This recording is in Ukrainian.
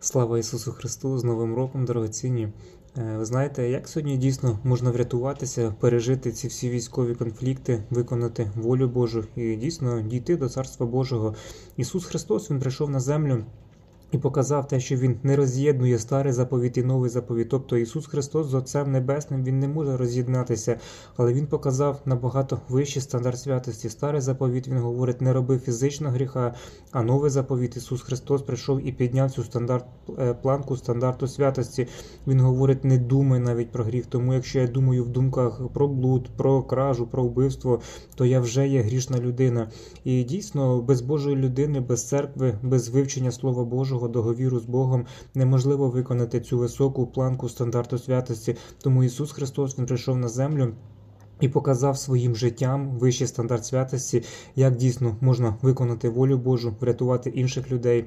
Слава Ісусу Христу з Новим роком, дорогоцінні. Е, Ви знаєте, як сьогодні дійсно можна врятуватися, пережити ці всі військові конфлікти, виконати волю Божу і дійсно дійти до Царства Божого. Ісус Христос Він прийшов на землю. І показав те, що він не роз'єднує старий заповіт і новий заповіт. Тобто Ісус Христос з Отцем Небесним Він не може роз'єднатися, але Він показав набагато вищий стандарт святості. Старий заповіт Він говорить, не роби фізичного гріха, а новий заповіт Ісус Христос прийшов і підняв цю стандарт е, планку стандарту святості. Він говорить, не думай навіть про гріх. Тому якщо я думаю в думках про блуд, про кражу, про вбивство, то я вже є грішна людина. І дійсно, без Божої людини, без церкви, без вивчення Слова Божого, договіру з Богом неможливо виконати цю високу планку стандарту святості. Тому Ісус Христос Він прийшов на землю. І показав своїм життям вищий стандарт святості, як дійсно можна виконати волю Божу, врятувати інших людей.